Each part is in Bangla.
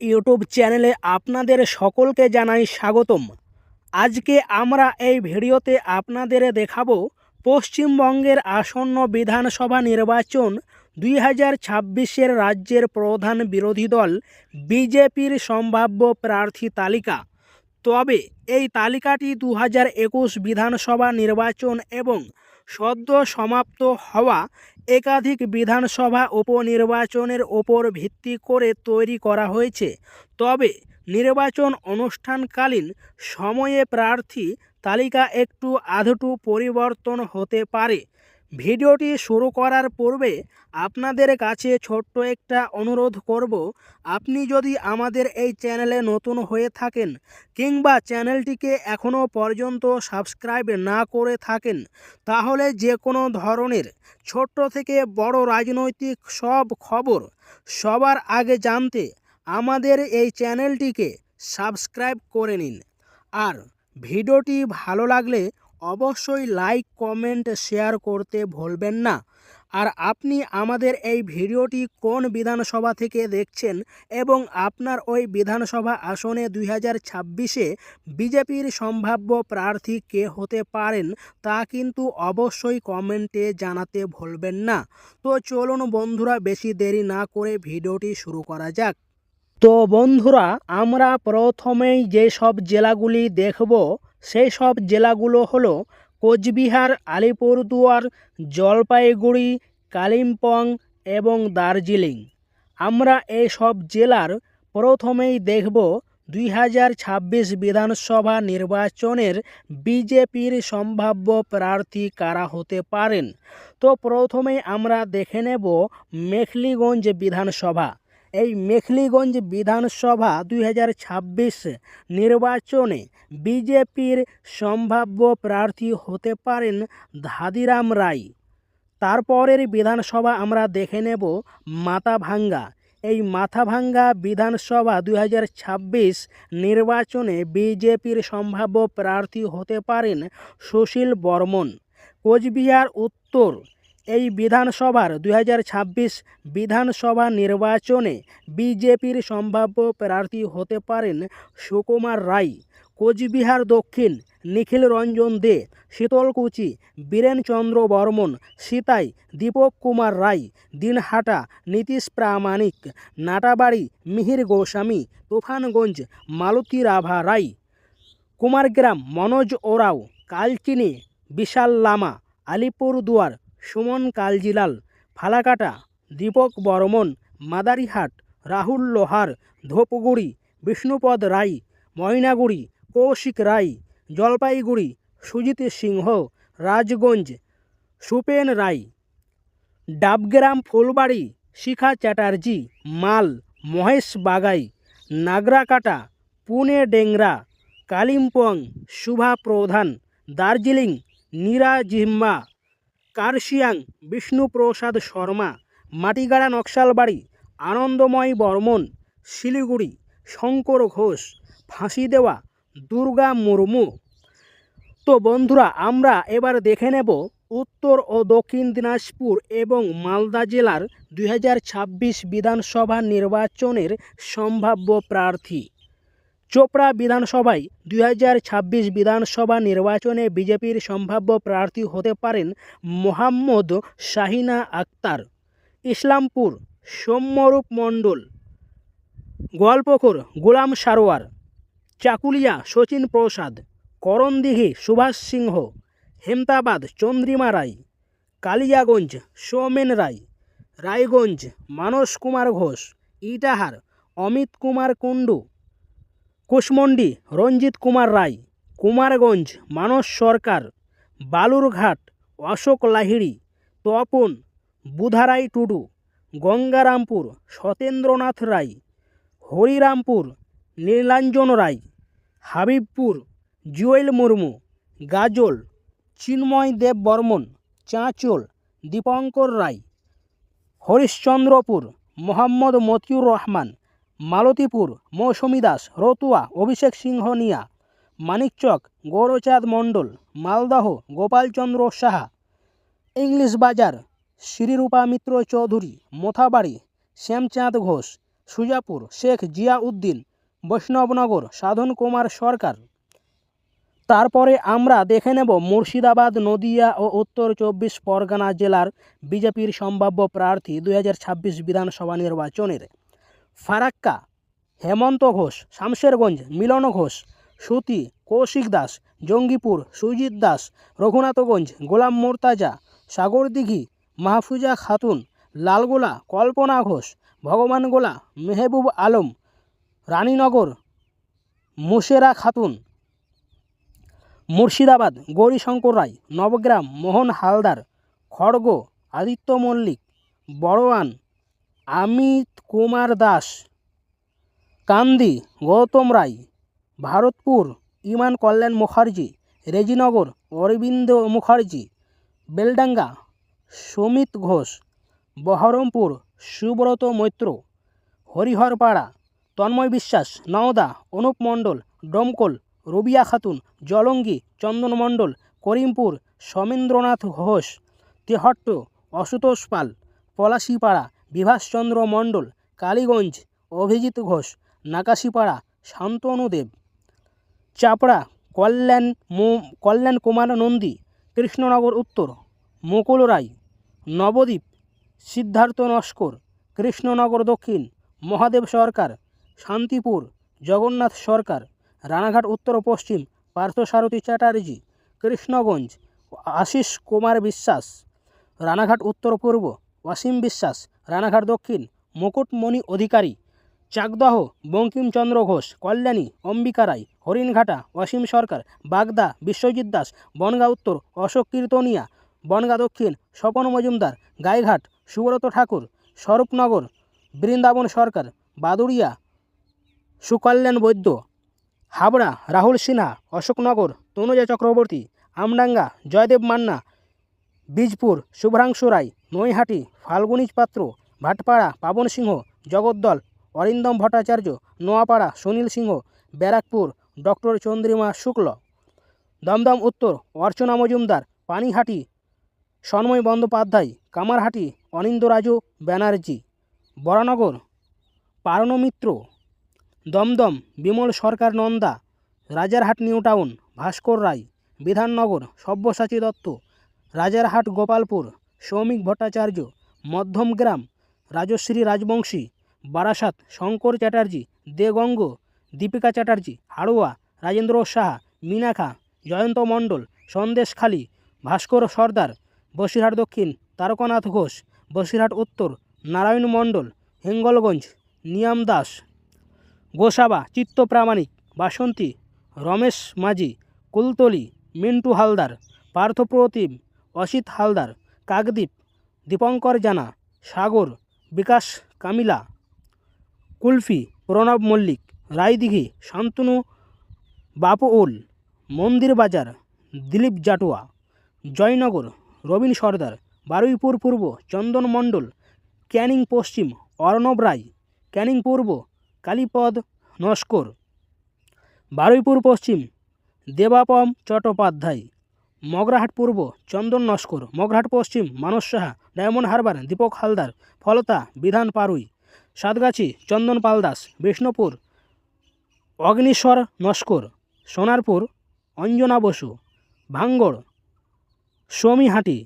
ইউটিউব চ্যানেলে আপনাদের সকলকে জানাই স্বাগতম। আজকে আমরা এই ভিডিওতে আপনাদের দেখাবো পশ্চিমবঙ্গের আসন্ন বিধানসভা নির্বাচন দুই হাজার ছাব্বিশের রাজ্যের প্রধান বিরোধী দল বিজেপির সম্ভাব্য প্রার্থী তালিকা। তবে এই তালিকাটি দু হাজার একুশ বিধানসভা নির্বাচন এবং সদ্য সমাপ্ত হওয়া একাধিক বিধানসভা উপনির্বাচনের ওপর ভিত্তি করে তৈরি করা হয়েছে। তবে নির্বাচন অনুষ্ঠানকালীন সময়ে প্রার্থী তালিকা একটু আধটু পরিবর্তন হতে পারে। ভিডিওটি শুরু করার পূর্বে আপনাদের কাছে ছোট্ট একটা অনুরোধ করব, আপনি যদি আমাদের এই চ্যানেলে নতুন হয়ে থাকেন কিংবা চ্যানেলটিকে এখনও পর্যন্ত সাবস্ক্রাইব না করে থাকেন, তাহলে যে কোনো ধরনের ছোট্ট থেকে বড় রাজনৈতিক সব খবর সবার আগে জানতে আমাদের এই চ্যানেলটিকে সাবস্ক্রাইব করে নিন। আর ভিডিওটি ভালো লাগলে অবশ্যই লাইক কমেন্ট শেয়ার করতে ভুলবেন না। আর আপনি আমাদের এই ভিডিওটি কোন বিধানসভা থেকে দেখছেন এবং আপনার ওই বিধানসভা আসনে দুই হাজার ছাব্বিশে বিজেপির সম্ভাব্য প্রার্থী কে হতে পারেন তা কিন্তু অবশ্যই কমেন্টে জানাতে ভুলবেন না। তো চলুন বন্ধুরা, বেশি দেরি না করে ভিডিওটি শুরু করা যাক। তো বন্ধুরা, আমরা প্রথমেই যে সব জেলাগুলি দেখব সেই সব জেলাগুলো হলো কোচবিহার, আলিপুরদুয়ার, জলপাইগুড়ি, কালিম্পং এবং দার্জিলিং। আমরা এই সব জেলার প্রথমেই দেখব দুই হাজার ছাব্বিশ বিধানসভা নির্বাচনের বিজেপির সম্ভাব্য প্রার্থী কারা হতে পারেন। তো প্রথমেই আমরা দেখে নেব মেখলিগঞ্জ বিধানসভা। এই মেখলিগঞ্জ বিধানসভা দুই হাজার ছাব্বিশ নির্বাচনে বিজেপির সম্ভাব্য প্রার্থী হতে পারেন ধাদিরাম রায়। তারপরের বিধানসভা আমরা দেখে নেব মাথাভাঙ্গা। এই মাথাভাঙ্গা বিধানসভা দুই হাজার ছাব্বিশ নির্বাচনে বিজেপির সম্ভাব্য প্রার্থী হতে পারেন সুশীল বর্মন। কোচবিহার উত্তর এই বিধানসভার দুই হাজার ছাব্বিশ বিধানসভা নির্বাচনে বিজেপির সম্ভাব্য প্রার্থী হতে পারেন সুকুমার রায়, কোচবিহার দক্ষিণ, নিখিল রঞ্জন দে, শীতলকুচি, বীরেনচন্দ্র বর্মন, সীতাই, দীপক কুমার রায়, দিনহাটা, নীতিশ প্রামাণিক, নাটাবাড়ি, মিহির গোস্বামী, তুফানগঞ্জ, মালতী রাভা রায়, কুমারগ্রাম, মনোজ ওরাও কালচিনি বিশাল লামা, আলিপুরদুয়ার সুমন কালজিলাল, ফালাকাটা, দীপক বর্মন, মাদারিহাট, রাহুল লোহার, ধোপগুড়ি, বিষ্ণুপদ রায়, ময়নাগুড়ি, কৌশিক রায়, জলপাইগুড়ি, সুজিত সিংহ, রাজগঞ্জ, সুপেন রায়, ডাবগ্রাম ফুলবাড়ি, শিখা চ্যাটার্জি, মাল, মহেশ বাগাই, নাগরাকাটা, পুনে ডেংরা, কালিম্পং, শুভা প্রধান, দার্জিলিং, নীরা জিম্মা কার্শিয়াং, বিষ্ণুপ্রসাদ শর্মা, মাটিগাড়া নকশালবাড়ি, আনন্দময় বর্মন, শিলিগুড়ি, শঙ্কর ঘোষ, ফাঁসি দেওয়া, দুর্গা মুর্মু। তো বন্ধুরা, আমরা এবার দেখে নেব উত্তর ও দক্ষিণ দিনাজপুর এবং মালদা জেলার দুই হাজার ছাব্বিশ বিধানসভা নির্বাচনের সম্ভাব্য প্রার্থী। চোপড়া বিধানসভায় দুই হাজার ছাব্বিশ বিধানসভা নির্বাচনে বিজেপির সম্ভাব্য প্রার্থী হতে পারেন মোহাম্মদ শাহিনা আক্তার। ইসলামপুর, সৌম্যরূপ মণ্ডল। গোয়ালপুকুর গোলাম সারোয়ার। চাকুলিয়া, শচীন প্রসাদ। করণদিঘি, সুভাষ সিংহ। হেমতাবাদ, চন্দ্রিমা রায়। কালিয়াগঞ্জ, সৌমেন রায়। রায়গঞ্জ, মানস কুমার ঘোষ। ইটাহার, অমিত কুমার কুণ্ডু। কুশমন্ডি, রঞ্জিত কুমার রায়, কুমারগঞ্জ, মানস সরকার, বালুরঘাট, অশোক লাহিড়ি, তপন, বুধারাই টুডু, গঙ্গারামপুর, সতেন্দ্রনাথ রায়, হরিরামপুর, নীলাঞ্জন রায়, হাবিবপুর, জুয়েল মুর্মু, গাজল, চিন্ময় দেব বর্মন, চাঁচল, দীপঙ্কর রায়, হরিশ্চন্দ্রপুর, মোহাম্মদ মতিউর রহমান। মালতীপুর, মৌসুমী দাস, রতুয়া, অভিষেক সিংহ নিয়া মানিকচক গৌরচাঁদ মণ্ডল, মালদহ, গোপালচন্দ্র সাহা, ইংলিশ বাজার, শ্রীরূপা মিত্র চৌধুরী, মোথাবাড়ি, শ্যামচাঁদ ঘোষ, সুজাপুর, শেখ জিয়া উদ্দিন বৈষ্ণবনগর, সাধন কুমার সরকার। তারপরে আমরা দেখে নেব মুর্শিদাবাদ, নদিয়া ও উত্তর চব্বিশ পরগনা জেলার বিজেপির সম্ভাব্য প্রার্থী দু হাজার ছাব্বিশ বিধানসভা নির্বাচনের। ফারাক্কা, হেমন্ত ঘোষ, শামশেরগঞ্জ, মিলন ঘোষ, সুতি, কৌশিক দাস, জঙ্গিপুর, সুজিত দাস, রঘুনাথগঞ্জ, গোলাম মোর্তাজা, সাগরদিঘি, মাহফুজা খাতুন, লালগোলা, কল্পনা ঘোষ ভগবানগোলা মেহবুব আলম, রানীনগর, মুশেরা খাতুন, মুর্শিদাবাদ, গৌরীশঙ্কর রায়, নবগ্রাম, মোহন হালদার, খড়গ, আদিত্য মল্লিক, বড়োয়ান অমিত কুমার দাস। কান্দি, গৌতম রায়, ভারতপুর, ইমান কল্যাণ মুখার্জি, রেজিনগর, অরবিন্দ মুখার্জি, বেলডাঙ্গা, সুমিত ঘোষ, বহরমপুর, সুব্রত মৈত্র, হরিহরপাড়া, তন্ময় বিশ্বাস, নওদা, অনুপ মণ্ডল, ডমকল, রবিয়া খাতুন, জলঙ্গি, চন্দন মণ্ডল, করিমপুর, সমেন্দ্রনাথ ঘোষ, তেহট্ট, অশুতোষ পাল, পলাশিপাড়া বিভাসচন্দ্র মণ্ডল, কালীগঞ্জ, অভিজিৎ ঘোষ, নাকাশিপাড়া, শান্তনু দেব। চাপড়া, কল্যাণ মো- কল্যাণ কুমার নন্দী কৃষ্ণনগর উত্তর, মুকুল রায়। নবদ্বীপ, সিদ্ধার্থ নস্কর, কৃষ্ণনগর দক্ষিণ, মহাদেব সরকার। শান্তিপুর, জগন্নাথ সরকার। রানাঘাট উত্তর পশ্চিম, পার্থসারথী চ্যাটার্জি, কৃষ্ণগঞ্জ, আশিস কুমার বিশ্বাস। রানাঘাট উত্তর পূর্ব অসীম বিশ্বাস, রানাঘাট দক্ষিণ, মুকুটমণি অধিকারী, চাকদহ, বঙ্কিমচন্দ্র ঘোষ, কল্যাণী, অম্বিকা রায়, হরিণঘাটা, অসীম সরকার, বাগদা, বিশ্বজিৎ দাস, বনগা উত্তর, অশোক কীর্তনিয়া, বনগা দক্ষিণ, স্বপন মজুমদার, গাইঘাট, সুব্রত ঠাকুর, স্বরূপনগর, বৃন্দাবন সরকার, বাদুড়িয়া, সুকল্যাণ বৈদ্য, হাবড়া, রাহুল সিনহা, অশোকনগর, তনুজা চক্রবর্তী, আমডাঙ্গা, জয়দেব মান্না বীজপুর, শুভ্রাংশু রায়, নৈহাটি ফাল্গুনীজ পাত্র, ভাটপাড়া পাবন সিংহ জগদ্দল, অরিন্দম ভট্টাচার্য, নোয়াপাড়া, সুনীল সিংহ, Barrackpore, doctor Chandrima Shukla. Dumdum Uttar, Archana Majumdar, Panihati, Sanmay Bandyopadhyay, Kamarhati Anindyaraju Banerjee. Baranagar, পারণমিত্র, Dumdum, Bimal Sarkar Nanda, Rajarhat new town, Bhaskar Roy, Bidhannagar, Sabyasachi Dutta. Rajarhat Gopalpur, Soumik Bhattacharya Madhyamgram Rajashree Rajbanshi, Barasat Shankar Chatterjee, Deganga, Dipika Chatterjee, Haroa, Rajendra Saha Minakhan Jayanta Mondal Sandeshkhali Bhaskar Sardar, Basirhat Dakshin, Taraknath Ghosh, Basirhat উত্তর, নারায়ণ মণ্ডল, হিঙ্গলগঞ্জ, নিয়াম দাস। গোসাবা, চিত্ত প্রামাণিক, বাসন্তী, রমেশ মাঝি, কুলতলি, মিন্টু হালদার, পার্থপ্রতিম অসিত হালদার, কাকদ্বীপ, দীপঙ্কর জানা, সাগর, বিকাশ কামিলা, কুলফি, প্রণব মল্লিক, রায়দিঘি, শান্তনু বাপুউল মন্দির বাজার, দিলীপ জাটুয়া, জয়নগর, রবীন সর্দার, বারুইপুর পূর্ব, চন্দন মণ্ডল, ক্যানিং পশ্চিম, অর্ণব রায়, ক্যানিং পূর্ব, কালীপদ নস্কর, বারুইপুর পশ্চিম, দেবাপম চট্টোপাধ্যায় মগরাহাট পূর্ব, চন্দন নস্কর, মগরাহাট পশ্চিম, মানস সাহা, ডায়মন্ড হারবার, দীপক হালদার, ফলতা, বিধান পারুই, সাতগাছি, চন্দন পালদাস, বিষ্ণুপুর, অগ্নিশ্বর নস্কর, সোনারপুর, অঞ্জনা বসু, ভাঙ্গড়, সোমিহাটি,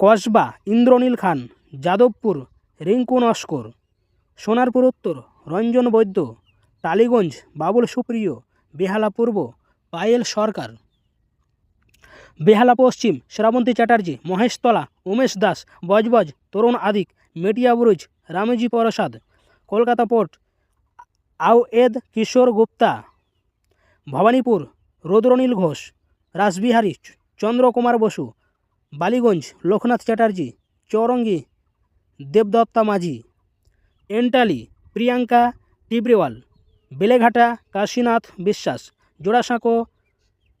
কসবা, ইন্দ্রনীল খান, যাদবপুর, রিঙ্কু নস্কর, সোনারপুর উত্তর, রঞ্জন বৈদ্য, টালিগঞ্জ, বাবুল সুপ্রিয়, বেহালা পূর্ব, পায়েল সরকার। বেহালা পশ্চিম, শ্রাবন্তী চ্যাটার্জি, মহেশতলা, উমেশ দাস, বজবজ, তরুণ আদিক, মেটিয়া বুরুজ, রামজি প্রসাদ। কলকাতা পোর্ট আওয়েদ কিশোর গুপ্তা। ভবানীপুর, রুদ্রনীল ঘোষ, রাসবিহারী চন্দ্রকুমার বসু। বালিগঞ্জ, লোকনাথ চ্যাটার্জি, চৌরঙ্গি, দেবদত্তা মাঝি। এন্টালি, প্রিয়াঙ্কা টিবরিওয়াল। বেলেঘাটা, কাশীনাথ বিশ্বাস। জোড়াসাঁকো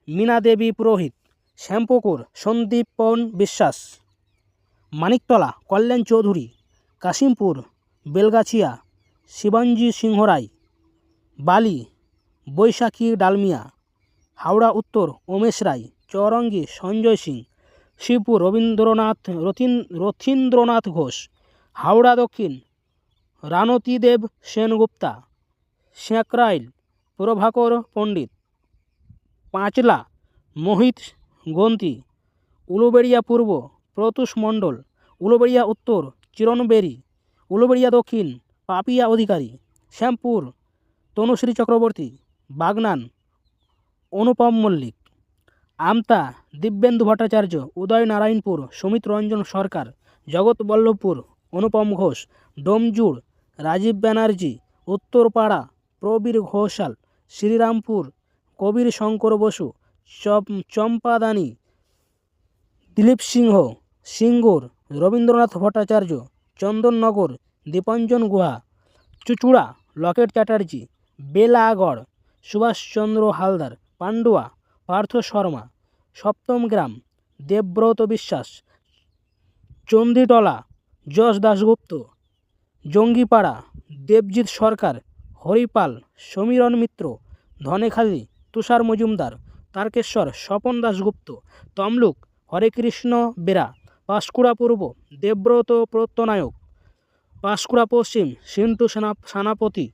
মীনা দেবী পুরোহিত। শ্যামপুকুর, সন্দীপন বিশ্বাস। মানিকতলা, কল্যাণ চৌধুরী। কাশিমপুর, বেলগাছিয়া শিবাঞ্জি সিংহ রায় বালি, বৈশাখী ডালমিয়া। হাওড়া উত্তর, উমেশ রায় চৌরঙ্গি, সঞ্জয় সিং। শিবপুর রবীন্দ্রনাথ রথীন, রথীন্দ্রনাথ ঘোষ। হাওড়া দক্ষিণ, রানতীদেব সেনগুপ্তা। শেঁকরাইল, প্রভাকর পণ্ডিত। পাঁচলা, মোহিত গন্তি উলুবেড়িয়া পূর্ব, প্রতুষ মণ্ডল, উলুবেড়িয়া উত্তর চিরণবেরি উলুবেড়িয়া দক্ষিণ, পাপিয়া অধিকারী, শ্যামপুর, তনুশ্রী চক্রবর্তী, বাগনান, অনুপম মল্লিক, আমতা, দিব্যেন্দু ভট্টাচার্য উদয় নারায়ণপুর সুমিত রঞ্জন সরকার জগৎ বল্লভপুর অনুপম ঘোষ, ডোমজুড়, রাজীব ব্যানার্জি, উত্তরপাড়া, প্রবীর ঘোষাল, শ্রীরামপুর, কবির শঙ্কর বসু চম্পাদানি, দিলীপ সিংহ, সিঙ্গুর, রবীন্দ্রনাথ ভট্টাচার্য, চন্দননগর, দীপঞ্জন গুহা, চুচুড়া, লকেট চ্যাটার্জি, বেলাগড়, সুভাষচন্দ্র হালদার, পান্ডুয়া, পার্থ শর্মা, সপ্তম গ্রাম, দেবব্রত বিশ্বাস চন্দিটলা যশ দাশগুপ্ত, জঙ্গিপাড়া, দেবজিৎ সরকার, হরিপাল, সমীরণ মিত্র, ধনেখালি, তুষার মজুমদার তারকেশ্বর, স্বপন দাশগুপ্ত, তমলুক হরেকৃষ্ণ বেরা, পাঁশকুড়া পূর্ব, দেবব্রত প্রত্যনায়ক পাঁশকুড়া পশ্চিম সিন্টু সেনা, সেনাপতি,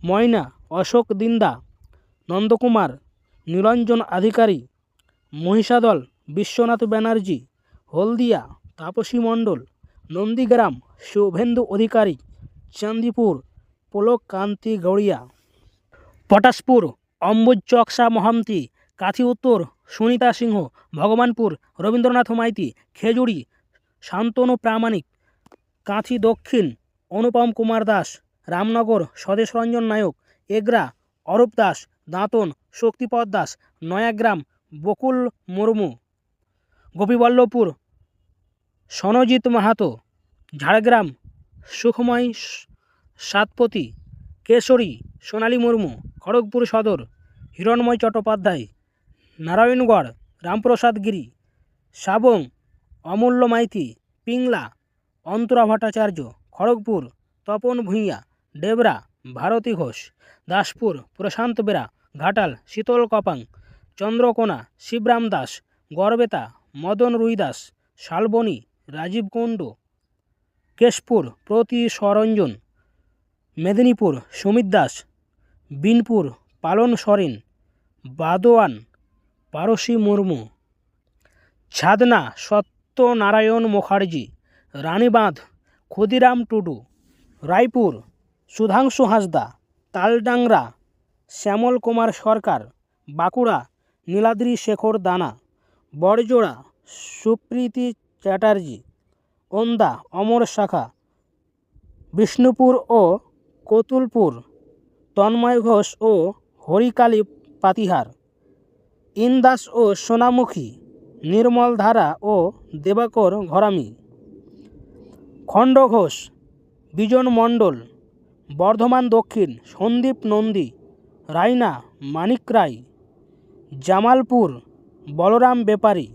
ময়না, অশোক দিন্দা, নন্দকুমার নিরঞ্জন আধিকারী, মহিষাদল, বিশ্বনাথ ব্যানার্জি, হলদিয়া, তাপসী মণ্ডল, নন্দীগ্রাম, শুভেন্দু অধিকারী, চান্দিপুর, পোলক কান্তি গৌড়িয়া, পটাশপুর, অম্বুজ চকসা মহান্তি কাথি উত্তর, সুনিতা সিংহ, ভগবানপুর, রবীন্দ্রনাথ মাইতি, খেজুরি, শান্তনু প্রামাণিক, কাঁথি দক্ষিণ, অনুপম কুমার দাস, রামনগর, স্বদেশ রঞ্জন নায়ক, এগরা, অরূপ দাস, দাঁতন, শক্তিপদ দাস, নয়াগ্রাম, বকুল মুর্মু। গোপীবল্লভপুর, সনজিৎ মাহাতো, ঝাড়গ্রাম, সুখময় সাতপতি, কেশরী, সোনালী মুর্মু, খড়গপুর সদর, হিরণময় চট্টোপাধ্যায় নারায়ণগড়, রামপ্রসাদ গিরি সাবং অমূল্য মাইতি, পিংলা, অন্তরা ভট্টাচার্য, খড়গপুর, তপন ভূঁইয়া, ডেবরা, ভারতী ঘোষ, দাসপুর, প্রশান্ত বেরা, ঘাটাল, শীতল কপাং, চন্দ্রকোনা, শিবরাম দাস, গড়বেতা, মদন রুইদাস শালবনী, রাজীব কুণ্ডু কেশপুর, প্রতি সরঞ্জন, মেদিনীপুর, সুমিত দাস, বিনপুর, পালন সরেন, বাদোয়ান পারসী মুর্মু। ছাদনা সত্যনারায়ণ মুখার্জি, রানীবাঁধ, ক্ষুদিরাম টুডু, রায়পুর, সুধাংশু হাঁসদা, তালডাংরা, শ্যামল কুমার সরকার, বাঁকুড়া, নীলাদ্রি শেখর দানা, বড়জোড়া, সুপ্রীতি চ্যাটার্জি, ওন্দা, অমর শাখা, বিষ্ণুপুর ও কতুলপুর, তন্ময় ঘোষ ও হরিকালী পাতিহার। ইন্দাস ও সোনামুখী, নির্মল ধারা ও দেবাকর ঘরামি। খণ্ড ঘোষ বিজন মণ্ডল, বর্ধমান দক্ষিণ, সন্দীপ নন্দী রায়না মানিক রায়। জামালপুর, বলরাম বেপারী,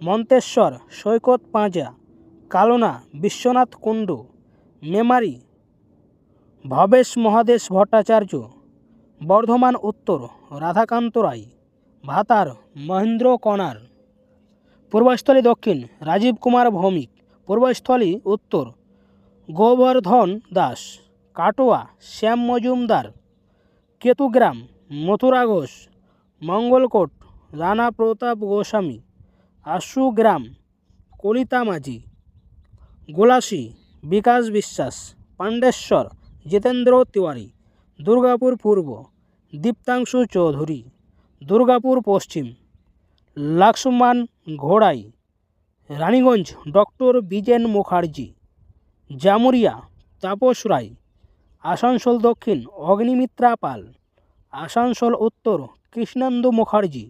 মন্তেশ্বর, সৈকত পাঁজা, কালনা, বিশ্বনাথ কুণ্ডু, মেমারি, ভবেশ মহাদেশ ভট্টাচার্য, বর্ধমান উত্তর, রাধাকান্ত রায়। ভাতার মহেন্দ্র কণার। পূর্বস্থলী দক্ষিণ, রাজীব কুমার ভৌমিক। পূর্বস্থলী উত্তর, গোবর্ধন দাস। কাটোয়া, শ্যাম মজুমদার। কেতুগ্রাম, মথুরা ঘোষ। মঙ্গলকোট, রানা প্রতাপ গোস্বামী। আশু গ্রাম কলিতা মাঝি। গোলাসি, বিকাশ বিশ্বাস। পাণ্ডেশ্বর, জিতেন্দ্র তিওয়ারি। দুর্গাপুর পূর্ব, দীপ্তাংশু চৌধুরী। দুর্গাপুর পশ্চিম। লাক্সমান ঘোড়াই, রানীগঞ্জ ডক্টর বিজেন মুখার্জি, জামুরিয়া তাপস রায়, আসানসোল দক্ষিণ অগ্নিমিত্রা পাল, আসানসোল উত্তর কৃষ্ণেন্দু মুখার্জি,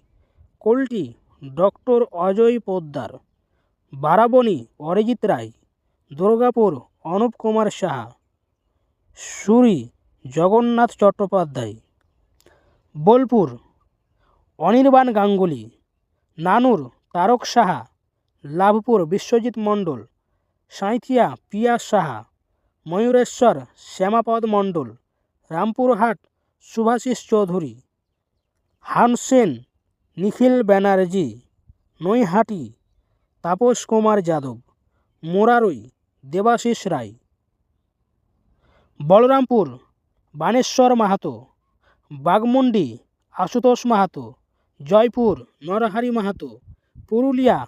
কল্টি ডক্টর অজয় পোদ্দার, বারাবণী অরিজিৎ রায়, দুর্গাপুর অনুপ কুমার সাহা, সুরি জগন্নাথ চট্টোপাধ্যায়। বোলপুর অনির্বাণ গাঙ্গুলি, নানুর তারক সাহা, লাভপুর বিশ্বজিৎ মণ্ডল, সাঁইথিয়া পিয়া সাহা, ময়ূরেশ্বর শ্যামাপদ মণ্ডল, রামপুরহাট সুভাষিস চৌধুরী হানসেন নিখিল ব্যানার্জি, নৈহাটি, তাপস কুমার যাদব, মোরারই, দেবাশিস রায়। বলরামপুর, বানেশ্বর মাহাতো, বাগমুন্ডি, আশুতোষ মাহাতো জয়পুর, নরহারি মাহাতো, পুরুলিয়া,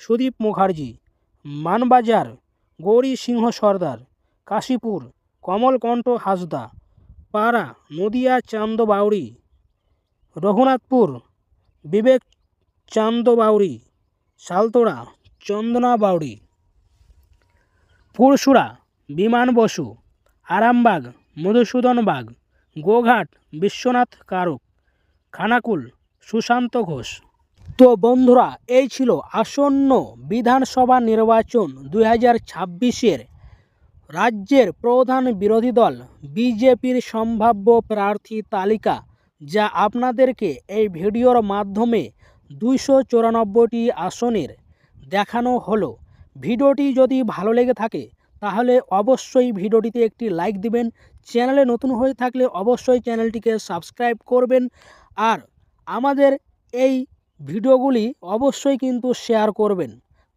সুদীপ মুখার্জি, মানবাজার, গৌরী সিংহ সর্দার, কাশীপুর, কমলকণ্ঠ হাসদা, পাড়া, নদিয়া চান্দ বাউরি রঘুনাথপুর, বিবেক চান্দ বাউরি সালতোড়া চন্দনা বাউরি পুরসুরা বিমান বসু, আরামবাগ, মধুসূদন বাগ, গোঘাট, বিশ্বনাথ কারক, খানাকুল সুশান্ত ঘোষ। তো বন্ধুরা, এই ছিল আসন্ন বিধানসভা নির্বাচন দুই হাজার ছাব্বিশের। রাজ্যের প্রধান বিরোধী দল বিজেপির সম্ভাব্য প্রার্থী তালিকা, যা আপনাদেরকে এই ভিডিওর মাধ্যমে দুইশো চুরানব্বইটি আসনের দেখানো হলো। ভিডিওটি যদি ভালো লেগে থাকে, তাহলে অবশ্যই ভিডিওটিতে একটি লাইক দিবেন। চ্যানেলে নতুন হয়ে থাকলে অবশ্যই চ্যানেলটিকে সাবস্ক্রাইব করবেন। আর আমাদের এই ভিডিওগুলি অবশ্যই কিন্তু শেয়ার করবেন।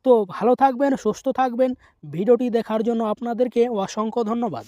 তো ভালো থাকবেন, সুস্থ থাকবেন। ভিডিওটি দেখার জন্য আপনাদেরকে অসংখ্য ধন্যবাদ।